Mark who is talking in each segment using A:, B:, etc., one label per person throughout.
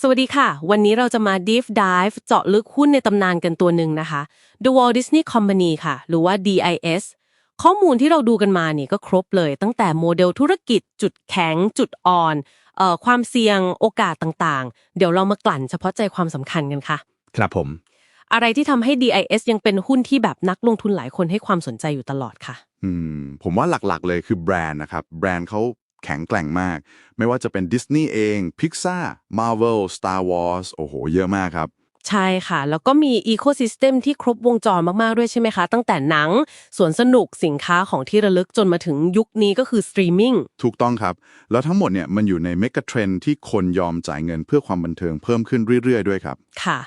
A: สวัสดีค่ะ วันนี้เราจะมา Deep Dive เจาะลึกหุ้นในตำนานกันตัวหนึ่งนะคะ The Walt Disney Company ค่ะ หรือว่า DIS ข้อมูลที่เราดูกันมาเนี่ยก็ครบเลย ตั้งแต่โมเดลธุรกิจ จุดแข็ง จุดอ่อนเอ่อความเสี่ยงโอกาสต่างๆ เดี๋ยวเรามากลั่นเฉพาะใจความสำคัญกันค่ะ
B: ครับผม
A: อะไรที่ทำให้ DIS ยังเป็นหุ้นที่แบบนักลงทุนหลายคนให้ความสนใจอยู่ตลอดค่ะ
C: อืมผมว่าหลักๆเลยคือแบรนด์นะครับ แบรนด์เขา แข็งแกร่งมาก ไม่ว่าจะเป็นดิสนีย์เอง Pixar Marvel Star Wars โอ้โห เยอะมากครับ
A: ใช่ค่ะ แล้วก็มี Ecosystem ที่ครบวงจรมาก ๆ ด้วยใช่ไหมคะ ตั้งแต่หนังสวนสนุกสินค้าของที่ระลึกจนมาถึงยุคนี้ก็คือสตรีมมิ่ง
C: ถูกต้องครับ แล้วทั้งหมดเนี่ยมันอยู่ในเมกะเทรนที่คนยอมจ่ายเงินเพื่อความบันเทิงเพิ่มขึ้นเรื่อย ๆ ด้วยครับ
A: ค่ะ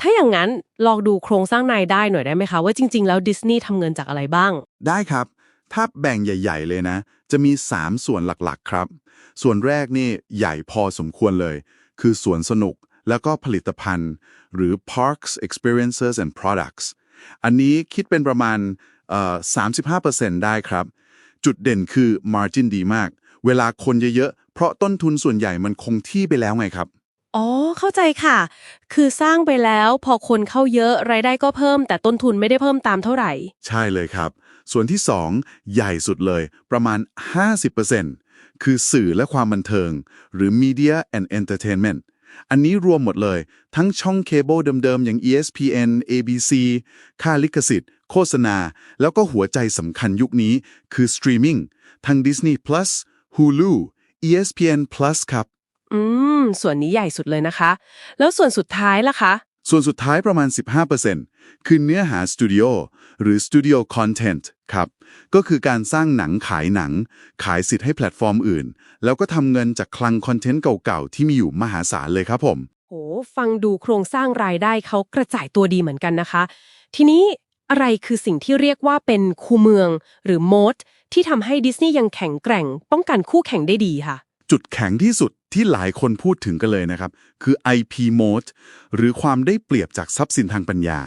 A: ถ้าอย่างนั้นลองดูโครงสร้างรายได้หน่อยได้ไหมคะว่าจริง ๆ แล้วดิสนีย์ทำเงินจากอะไรบ้าง
C: ได้ครับ ถ้าแบ่งใหญ่ ๆ เลยนะ จะมี 3 ส่วนหลักๆ ครับ ส่วนแรกนี่ใหญ่พอสมควรเลย คือสวนสนุกแล้วก็ผลิตภัณฑ์ หรือ parks experiences and products อันนี้คิดเป็นประมาณเอ่อ35%ได้ครับ จุดเด่นคือ margin ดีมาก เวลาคนเยอะๆ เพราะต้นทุนส่วนใหญ่มันคงที่ไปแล้วไงครับ
A: อ๋อ เข้าใจค่ะ คือสร้างไปแล้วพอคนเข้าเยอะรายได้ก็เพิ่ม แต่ต้นทุนไม่ได้เพิ่มตามเท่าไหร่
C: ใช่เลยครับ ส่วนที่ 2 ใหญ่สุดเลยประมาณ 50%คือสื่อและความบันเทิง หรือ Media and Entertainment อันนี้รวมหมดเลย ทั้งช่องเคเบิลเดิมๆ อย่าง ESPN ABC ค่าลิขสิทธิ์ โฆษณา แล้วก็หัวใจสำคัญยุคนี้คือสตรีมมิ่งทั้ง Disney Plus Hulu ESPN Plus ครับ
A: อืม ส่วนนี้ใหญ่สุดเลยนะคะ แล้วส่วนสุดท้ายล่ะคะ
C: ส่วนสุดท้ายประมาณ 15%คือเนื้อหาสตูดิโอหรือสตูดิโอคอนเทนต์ครับ ก็คือการสร้างหนังขายหนัง ขายสิทธิ์ให้แพลตฟอร์มอื่น แล้วก็ทำเงินจากคลังคอนเทนต์เก่าๆ ที่มีอยู่มหาศาลเลยครับผม
A: โหฟังดูโครงสร้างรายได้เขากระจายตัวดีเหมือนกันนะคะ ทีนี้อะไรคือสิ่งที่เรียกว่าเป็นคูเมือง หรือโมดที่ทำให้ดิสนีย์ยังแข็งแกร่ง ป้องกันคู่แข่งได้ดีค่ะ
C: จุดแข็งที่สุดที่หลายคนพูดถึงกันเลยนะครับ คือ IP mode หรือความได้เปรียบจากทรัพย์สินทางปัญญา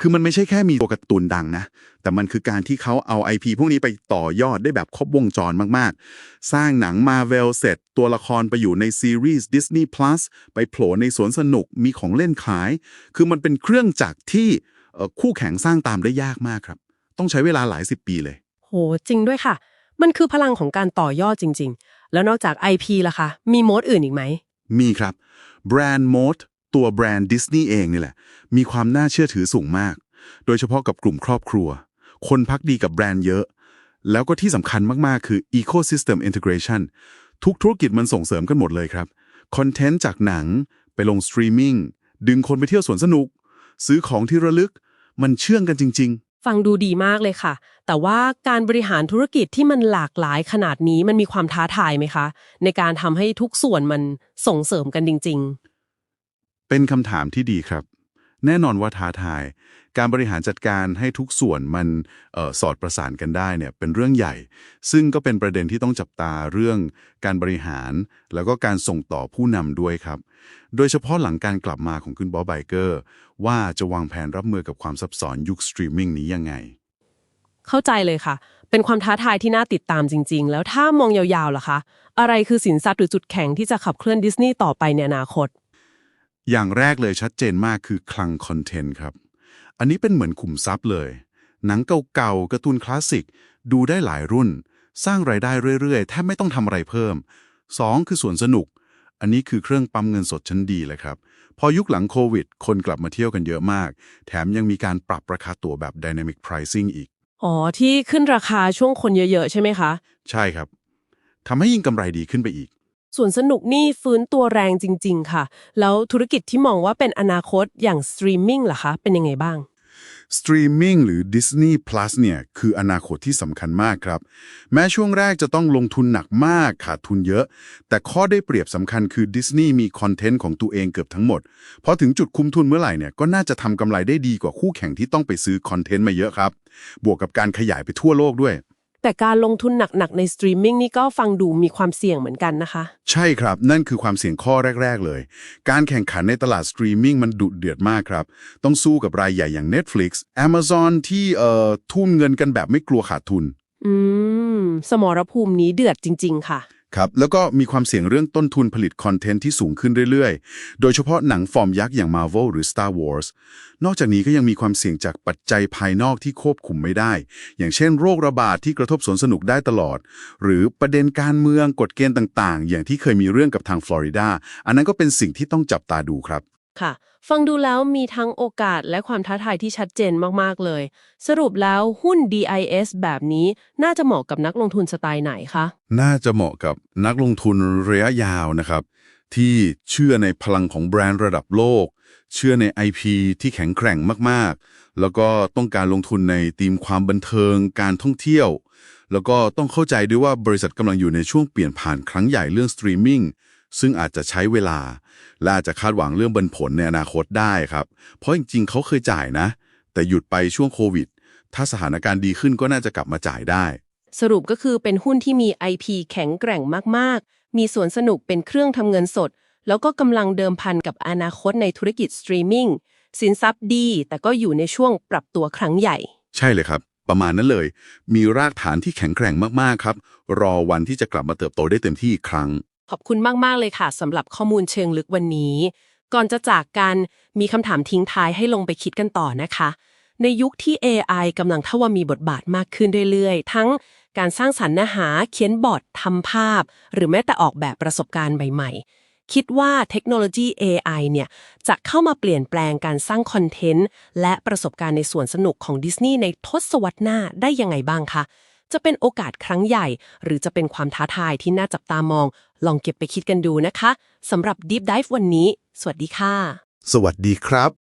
C: คือมันไม่ใช่แค่มีตัวการ์ตูนดังนะ แต่มันคือการที่เขาเอา IP พวกนี้ไปต่อยอดได้แบบครบวงจรมาก ๆ สร้างหนัง Marvel เสร็จ ตัวละครไปอยู่ในซีรีส์ Disney Plus ไปโผล่ในสวนสนุกมีของเล่นขาย คือมันเป็นเครื่องจักรที่คู่แข่งสร้างตามได้ยากมากครับ ต้องใช้เวลาหลายสิบปีเลย
A: โหจริงด้วยค่ะ มันคือพลังของการต่อยอดจริง ๆ แล้วนอกจาก IP ล่ะคะ มีโมดอื่นอีกไหม
C: มีครับ แบรนด์โมดตัวแบรนด์ดิสนีย์เองนี่แหละ มีความน่าเชื่อถือสูงมาก โดยเฉพาะกับกลุ่มครอบครัว คนพักดีกับแบรนด์เยอะ แล้วก็ที่สำคัญมาก ๆ คือ Ecosystem Integration ทุกธุรกิจมันส่งเสริมกันหมดเลยครับ คอนเทนต์จากหนังไปลงสตรีมมิ่งดึงคนไปเที่ยวสวนสนุก ซื้อของที่ระลึก มันเชื่องกันจริงๆ
A: ฟังดูดีมากเลยค่ะ แต่ว่าการบริหารธุรกิจที่มันหลากหลายขนาดนี้มันมีความท้าทายไหมคะ ในการทำให้ทุกส่วนมันส่งเสริมกันจริง ๆ
C: เป็นคำถามที่ดีครับ แน่นอนว่าท้าทาย การบริหารจัดการให้ทุกส่วนมันออสอดประสานกันได้เนี่ยเป็นเรื่องใหญ่ ซึ่งก็เป็นประเด็นที่ต้องจับตาเรื่องการบริหาร แล้วก็การส่งต่อผู้นำด้วยครับ โดยเฉพาะหลังการกลับมาของคุณบอสไบเกอร์ ว่าจะวางแผนรับมือกับความซับซ้อนยุคสตรีมมิ่งนี้ยังไง
A: เข้าใจเลยค่ะ เป็นความท้าทายที่น่าติดตามจริง ๆ แล้วถ้ามองยาวๆล่ะคะ อะไรคือสินทรัพย์หรือจุดแข็งที่จะขับเคลื่อนดิสนีย์ต่อไปในอนาคต
C: อย่างแรกเลยชัดเจนมากคือคลังคอนเทนต์ครับ อันนี้เป็นเหมือนขุมทรัพย์เลย หนังเก่าๆการ์ตูนคลาสสิก ดูได้หลายรุ่น สร้างรายได้เรื่อยๆ แทบไม่ต้องทำอะไรเพิ่ม 2 คือสวนสนุก อันนี้คือเครื่องปั๊มเงินสดชั้นดีเลยครับ พอยุคหลังโควิด คนกลับมาเที่ยวกันเยอะมาก แถมยังมีการปรับราคาตั๋วแบบ Dynamic Pricing อีก
A: อ๋อ ที่ขึ้นราคาช่วงคนเยอะๆ ใช่ไหมคะ
C: ใช่ครับทำให้ยิ่งกำไรดีขึ้นไปอีก
A: ส่วนสนุกนี่ฟื้นตัวแรงจริง ๆ ค่ะ แล้วธุรกิจที่มองว่าเป็นอนาคตอย่างสตรีมมิ่งล่ะคะ เป็นยังไงบ้าง
C: สตรีมมิ่งหรือ Disney Plus เนี่ยคืออนาคตที่สำคัญมากครับ แม้ช่วงแรกจะต้องลงทุนหนักมากขาดทุนเยอะ แต่ข้อได้เปรียบสำคัญคือ Disney มีคอนเทนต์ของตัวเองเกือบทั้งหมด พอถึงจุดคุ้มทุนเมื่อไหร่เนี่ยก็น่าจะทำกำไรได้ดีกว่าคู่แข่งที่ต้องไปซื้อคอนเทนต์มาเยอะครับ บวกกับการขยายไปทั่วโลกด้วย
A: แต่การลงทุนหนักๆในสตรีมมิ่งนี่ก็ฟังดูมีความเสี่ยงเหมือนกันนะคะ
C: ใช่ครับ นั่นคือความเสี่ยงข้อแรก ๆ เลย การแข่งขันในตลาดสตรีมมิ่งมันดุเดือดมากครับ ต้องสู้กับรายใหญ่อย่าง Netflix Amazon ที่เอ่อทุ่มเงินกันแบบไม่กลัวขาดทุน
A: อืม สมรภูมินี้เดือดจริง ๆ ค่ะ
C: ครับแล้วก็มีความเสี่ยงเรื่องต้นทุนผลิตคอนเทนต์ที่สูงขึ้นเรื่อยๆ โดยเฉพาะหนังฟอร์มยักษ์อย่าง Marvel หรือ Star Wars นอกจากนี้ก็ยังมีความเสี่ยงจากปัจจัยภายนอกที่ควบคุมไม่ได้ อย่างเช่นโรคระบาดที่กระทบสวนสนุกได้ตลอด หรือประเด็นการเมืองกฎเกณฑ์ต่างๆ อย่างที่เคยมีเรื่องกับทางฟลอริดาอันนั้นก็เป็นสิ่งที่ต้องจับตาดูครับ
A: ค่ะ ฟังดูแล้วมีทั้งโอกาสและความท้าทายที่ชัดเจนมากๆเลย สรุปแล้วหุ้น DIS แบบนี้น่าจะเหมาะกับนักลงทุนสไตล์ไหนคะ
C: น่าจะเหมาะกับนักลงทุนระยะยาวนะครับ ที่เชื่อในพลังของแบรนด์ระดับโลก เชื่อใน IP ที่แข็งแกร่งมากๆ แล้วก็ต้องการลงทุนในธีมความบันเทิงการท่องเที่ยว แล้วก็ต้องเข้าใจด้วยว่าบริษัทกำลังอยู่ในช่วงเปลี่ยนผ่านครั้งใหญ่เรื่องสตรีมมิ่ง ซึ่งอาจจะใช้เวลา และอาจจะคาดหวังเรื่องบันผลในอนาคตได้ครับ เพราะจริงๆ เขาเคยจ่ายนะ แต่หยุดไปช่วงโควิด ถ้าสถานการณ์ดีขึ้นก็น่าจะกลับมาจ่ายได้
A: สรุปก็คือเป็นหุ้นที่มี IP แข็งแกร่งมากๆ มีสวนสนุกเป็นเครื่องทำเงินสด แล้วก็กำลังเดิมพันกับอนาคตในธุรกิจสตรีมมิ่งสินทรัพย์ดี แต่ก็อยู่ในช่วงปรับตัวครั้งใหญ่
C: ใช่เลยครับ ประมาณนั้นเลย มีรากฐานที่แข็งแกร่งมากๆครับ รอวันที่จะกลับมาเติบโตได้เต็มที่อีกครั้ง
A: ข อบคุณมากๆเลยค่ะสำหรับข้อมูลเชิงลึกวันนี้ ก่อนจะจากกันมีคำถามทิ้งท้ายให้ลงไปคิดกันต่อนะคะ ในยุคที่ AI กำลังทว่ามีบทบาทมากขึ้นเรื่อยๆ ทั้งการสร้างสรรค์เนื้อหาเขียนบอททำภาพ หรือแม้แต่ออกแบบประสบการณ์ใหม่ๆคิดว่าเทคโนโลยี AI เนี่ย จะเข้ามาเปลี่ยนแปลงการสร้างคอนเทนต์ และประสบการณ์ในส่วนสนุกของดิสนีย์ในทศวรรษหน้าได้ยังไงบ้างคะ จะเป็นโอกาสครั้งใหญ่ หรือจะเป็นความท้าทายที่น่าจับตามอง ลองเก็บไปคิดกันดูนะคะสำหรับ Deep Dive วันนี้ สวัสดีค่ะ
C: สวัสดีครับ